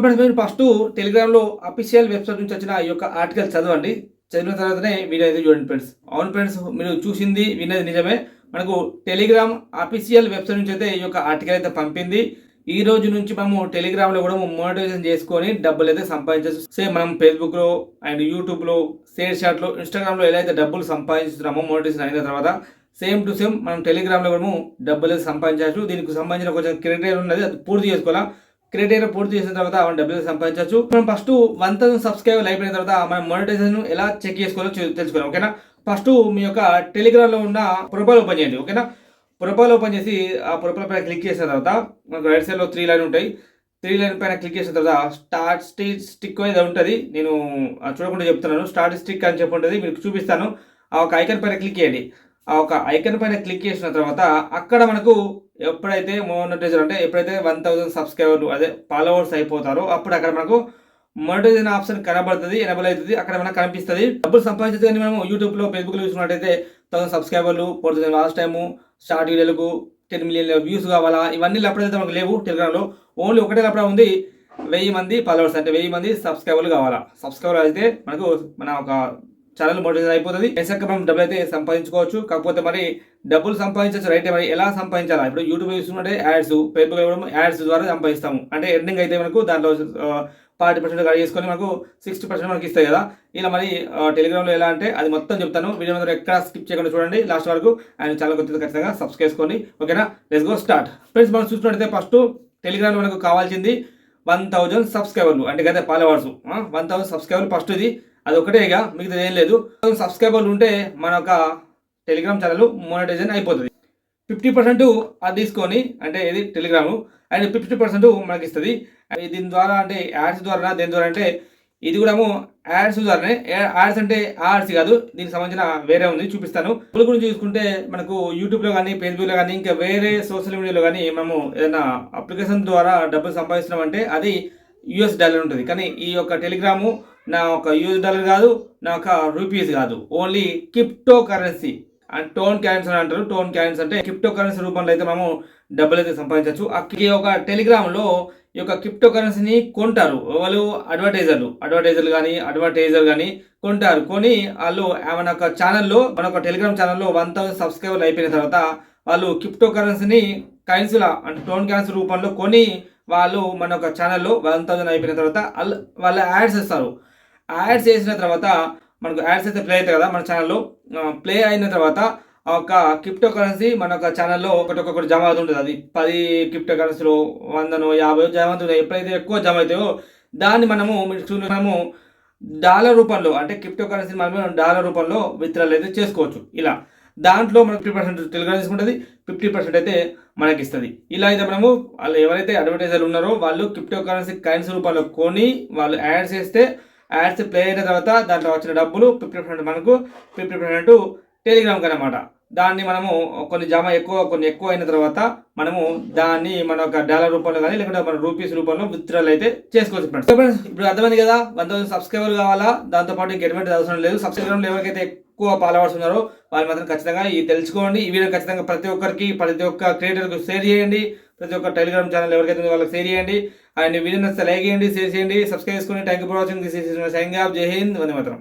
Friends మీరు first టెలిగ్రామ్లో official website నుంచి వచ్చిన ఈ యొక్క ఆర్టికల్ చదవండి. చదివిన తర్వాతనే వీడియో అయితే చూడండి ఫ్రెండ్స్ అవును ఫ్రెండ్స్ మీరు చూసింది విన్నది నిజమే. మనకు టెలిగ్రామ్ అఫీషియల్ వెబ్సైట్ నుంచి అయితే ఈ యొక్క ఆర్టికల్ అయితే పంపింది. ఈ రోజు నుంచి మనము టెలిగ్రామ్లో కూడా మోనిటైజేషన్ చేసుకొని డబ్బులు అయితే సంపాదించవచ్చు. సేమ్ మనం ఫేస్బుక్లో అండ్ యూట్యూబ్లో షేర్ చాట్లో ఇన్స్టాగ్రామ్లో ఎలా అయితే డబ్బులు సంపాదిస్తున్నామో మోనిటైజేషన్ అయిన తర్వాత సేమ్ టు సేమ్ మనం టెలిగ్రామ్లో కూడా డబ్బులు అయితే సంపాదించవచ్చు. దీనికి సంబంధించిన కొంచెం క్రియేటర్ ఉన్నది అది పూర్తి చేసుకోవాలా? క్రైటీరియా పూర్తి చేసిన తర్వాత మనం డబ్బులు సంపాదించవచ్చు. మనం ఫస్ట్ వన్ థౌసండ్ సబ్స్క్రైబర్ అయిపోయిన తర్వాత మనం మోనిటైజేషన్ ఎలా చెక్ చేసుకోవాలో తెలుసుకోవాలి ఓకేనా? ఫస్ట్ మీ యొక్క టెలిగ్రామ్లో ఉన్న ప్రొఫైల్ ఓపెన్ చేయండి ఓకేనా? ప్రొఫైల్ ఓపెన్ చేసి ఆ ప్రొఫైల్ పైన క్లిక్ చేసిన తర్వాత మనకు రైట్ సైడ్లో త్రీ లైన్ ఉంటాయి. త్రీ లైన్ పైన క్లిక్ చేసిన తర్వాత స్టార్ట్ స్టిక్ స్టిక్ అనేది ఉంటుంది. నేను చూడకుండా చెప్తున్నాను. స్టార్ట్ స్టిక్ అని చెప్పి ఉంటుంది. మీకు చూపిస్తాను. ఆ ఒక ఐకన్ పైన క్లిక్ చేయండి. ఆ ఒక ఐకన్ పైన క్లిక్ చేసిన తర్వాత అక్కడ మనకు ఎప్పుడైతే మోనటైజర్ అంటే ఎప్పుడైతే వన్ థౌసండ్ సబ్స్క్రైబర్లు అదే ఫాలోవర్స్ అయిపోతారో అప్పుడు అక్కడ మనకు మోనటైజేషన్ ఆప్షన్ కనబడుతుంది ఎనబుల్ అవుతుంది అక్కడ మనకు కనిపిస్తుంది. డబ్బులు సంపాదించేది కానీ మనం యూట్యూబ్లో ఫేస్బుక్లో చూసుకున్నట్టయితే థౌసండ్ సబ్స్క్రైబర్లు four thousand last time short వీడియోలకు ten million views కావాలా? ఇవన్నీ అప్పుడైతే మనకు లేవు టెలిగ్రామ్లో ఓన్లీ ఒకటే అప్పుడు ఉంది వెయ్యి మంది ఫాలోవర్స్ అంటే వెయ్యి మంది సబ్స్క్రైబర్లు కావాలా? సబ్స్క్రైబర్ అయితే మనకు మన ఒక ఛానల్ మోటివేషన్ అయిపోతుంది. ఎసక్క మనం డబ్బులు అయితే సంపాదించుకోవచ్చు. కాకపోతే మరి డబ్బులు సంపాదించవచ్చు. రైతే మరి ఎలా సంపాదించాలా? ఇప్పుడు యూట్యూబ్ చూసుకుంటే యాడ్స్ ఫేస్బుక్ కూడా యాడ్స్ ద్వారా సంపాదిస్తాము. అంటే ఎర్నింగ్ అయితే మనకు దాంట్లో ఫార్టీ పర్సెంట్ కట్ చేసుకొని మనకు సిక్స్టీ పర్సెంట్ మనకి ఇస్తాయి కదా. ఇలా మరి టెలిగ్రామ్లో ఎలా అంటే అది మొత్తం చెప్తాను. వీడియో మీద ఎక్కడ స్కిప్ చేయకుండా చూడండి. లాస్ట్ వరకు ఆయన ఛానల్ కొత్త ఖచ్చితంగా సబ్స్క్రైబ్ చేసుకోండి. ఓకేనా? లెట్స్ గో స్టార్ట్ ఫ్రెండ్స్ మనం చూసినట్టయితే ఫస్ట్ టెలిగ్రామ్లో మనకు కావాల్సింది వన్ థౌజండ్ సబ్స్క్రైబర్లు అంటే కదా ఫాలోవర్స్ వన్ థౌసండ్ సబ్స్క్రైబర్లు ఫస్ట్ ఇది. అది ఒకటే ఇక మిగతా ఏం లేదు సబ్స్క్రైబర్లు ఉంటే మన యొక్క టెలిగ్రామ్ ఛానల్ మోనిటైజేషన్ అయిపోతుంది. ఫిఫ్టీ పర్సెంట్ అది తీసుకొని అంటే ఇది టెలిగ్రాము అండ్ ఫిఫ్టీ పర్సెంట్ మనకి ఇస్తుంది దీని ద్వారా అంటే యాడ్స్ ద్వారా దీని ద్వారా అంటే ఇది కూడా యాడ్స్ ద్వారానే యాడ్స్ అంటే యాడ్స్ కాదు దీనికి సంబంధించిన వేరే ఉంది చూపిస్తాను. ఇప్పుడు గురించి చూసుకుంటే మనకు యూట్యూబ్లో కానీ ఫేస్బుక్లో కానీ ఇంకా వేరే సోషల్ మీడియాలో కానీ మనము ఏదైనా అప్లికేషన్ ద్వారా డబ్బులు సంపాదిస్తున్నాం అంటే అది యుఎస్ డాలర్ ఉంటుంది. కానీ ఈ యొక్క టెలిగ్రాము నా ఒక యూఎస్ డాలర్ కాదు నా ఒక రూపీస్ కాదు. Only crypto currency and TON coins అని అంటారు. టోన్ క్యాన్స్ అంటే క్రిప్టో కరెన్సీ రూపంలో అయితే మనము డబ్బులు అయితే సంపాదించవచ్చు. అక్కడికి ఒక టెలిగ్రామ్లో ఈ యొక్క క్రిప్టో కరెన్సీని కొంటారు. వాళ్ళు అడ్వర్టైజర్లు అడ్వర్టైజర్లు కానీ అడ్వర్టైజర్ కానీ కొంటారు. కొని వాళ్ళు మన యొక్క ఛానల్లో మన ఒక టెలిగ్రామ్ ఛానల్లో వన్ థౌసండ్ సబ్స్క్రైబర్లు అయిపోయిన తర్వాత వాళ్ళు క్రిప్టో కరెన్సీని కైన్స్లా అంటే టోన్ క్యాన్స్ రూపంలో కొని వాళ్ళు మన యొక్క ఛానల్లో వన్ థౌసండ్ అయిపోయిన తర్వాత వాళ్ళు వాళ్ళ యాడ్స్ ఇస్తారు. యాడ్ చేసిన తర్వాత మనకు యాడ్స్ అయితే ప్లే అవుతాయి కదా మన ఛానల్లో ప్లే అయిన తర్వాత ఆ ఒక క్రిప్టో కరెన్సీ మన యొక్క ఛానల్లో ఒకటి ఒక్కొక్కటి జమ అవుతుంటుంది. అది పది క్రిప్టో కరెన్సీలో వందనో యాభై జమ అవుతుంది ఎప్పుడైతే ఎక్కువ జమ అవుతాయో దాన్ని మనము మీరు మనము డాలర్ రూపంలో అంటే క్రిప్టో కరెన్సీ మనం డాలర్ రూపంలో విత్డ్రాల్ అయితే చేసుకోవచ్చు. ఇలా దాంట్లో మనకు ఫిఫ్టీ పర్సెంట్ టెలిగ్రామ్ తీసుకుంటుంది. ఫిఫ్టీ పర్సెంట్ అయితే మనకి ఇస్తుంది. ఇలా అయితే మనము వాళ్ళు ఎవరైతే అడ్వర్టైజర్లు ఉన్నారో వాళ్ళు క్రిప్టో కరెన్సీ కరెన్సీ రూపంలో కొని వాళ్ళు యాడ్ చేస్తే యాడ్స్ ప్లే అయిన తర్వాత దాంట్లో వచ్చిన డబ్బులు ఫిఫ్టీ పర్సెంట్ మనకు ఫిఫ్టీ పర్సెంట్ టెలిగ్రామ్కి అనమాట దాన్ని మనము కొన్ని జమ ఎక్కువ కొన్ని ఎక్కువ అయిన తర్వాత మనము దాన్ని మన ఒక డాలర్ రూపంలో కానీ లేకుంటే మన రూపీస్ రూపంలో విత్డ్రాల్ అయితే చేసుకోవచ్చు ఫ్రెండ్స్ ఫ్రెండ్స్ ఇప్పుడు అర్థమైంది కదా వన్ థౌసండ్ సబ్స్క్రైబర్ కావాలా? దాంతోపాటు ఇంక ఎటువంటి అవసరం లేదు. సబ్స్క్రైబర్లు ఎవరికైతే ఎక్కువ ఫాలోవర్స్ ఉన్నారో వాళ్ళు మాత్రం ఖచ్చితంగా ఇది తెలుసుకోండి. ఈ వీడియో ఖచ్చితంగా ప్రతి ఒక్కరికి ప్రతి ఒక్క క్రియేటర్కి షేర్ చేయండి. ప్రతి ఒక్క టెలిగ్రామ్ ఛానల్ ఎవరికైతే వాళ్ళకి షేర్ చేయండి. అండ్ వీడియో నచ్చితే లైక్ చేయండి షేర్ చేయండి. సబ్స్క్రైబ్ చేసుకోండి thank you for watching this is sign off జై హింద్ వందే మాత్రం